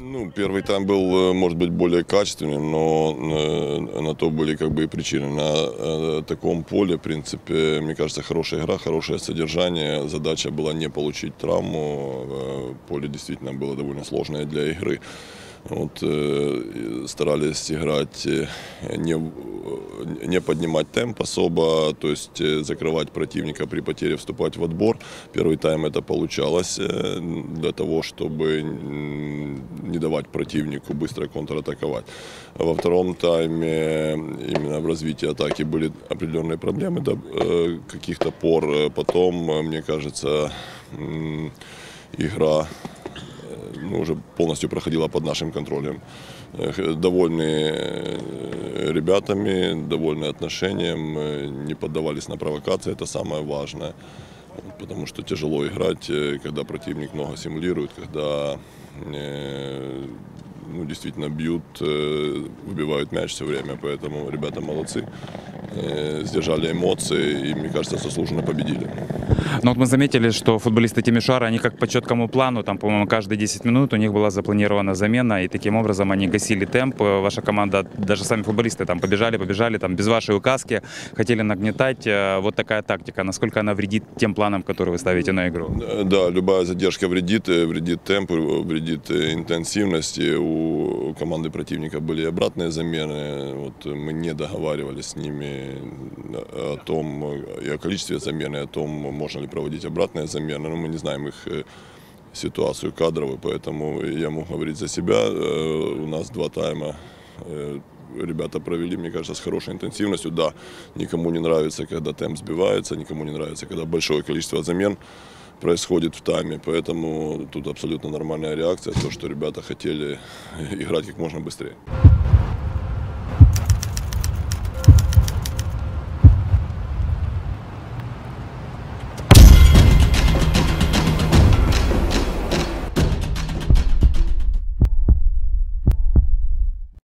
Ну, первый тайм был, э, может быть, более качественным, но э, на то были как бы и причины. На э, таком поле, в принципе, мне кажется, хорошая игра, хорошее содержание. Задача была не получить травму. Э, Поле действительно было довольно сложное для игры. Вот, э, старались играть, не, не поднимать темп особо, то есть э, закрывать противника при потере, вступать в отбор. Первый тайм это получалось э, для того, чтобы не давать противнику быстро контратаковать. Во втором тайме именно в развитии атаки были определенные проблемы до э, каких-то пор. Э, Потом, э, мне кажется, игра ну, уже полностью проходила под нашим контролем. Довольны э, ребятами, довольны отношением, э, не поддавались на провокации, это самое важное. Потому что тяжело играть, э, когда противник много симулирует, когда ну, действительно бьют, выбивают мяч все время, поэтому ребята молодцы, сдержали эмоции и, мне кажется, заслуженно победили. Но вот мы заметили, что футболисты Тимишара, они как по четкому плану, там, по-моему, каждые 10 минут у них была запланирована замена, и таким образом они гасили темп. Э, Ваша команда, даже сами футболисты там побежали, побежали, там без вашей указки, хотели нагнетать. Э, Вот такая тактика. Насколько она вредит тем планам, которые вы ставите на игру? Э, Да, любая задержка вредит, э, вредит темпу, вредит э, интенсивности. У команды противника были обратные замены. Вот э, мы не договаривались с ними о том, и о количестве замен, и о том, можно ли проводить обратные замены. Но мы не знаем их э, ситуацию кадровую, поэтому я могу говорить за себя. Э, У нас два тайма э, ребята провели, мне кажется, с хорошей интенсивностью. Да, никому не нравится, когда темп сбивается, никому не нравится, когда большое количество замен происходит в тайме, поэтому тут абсолютно нормальная реакция, то, что ребята хотели играть как можно быстрее.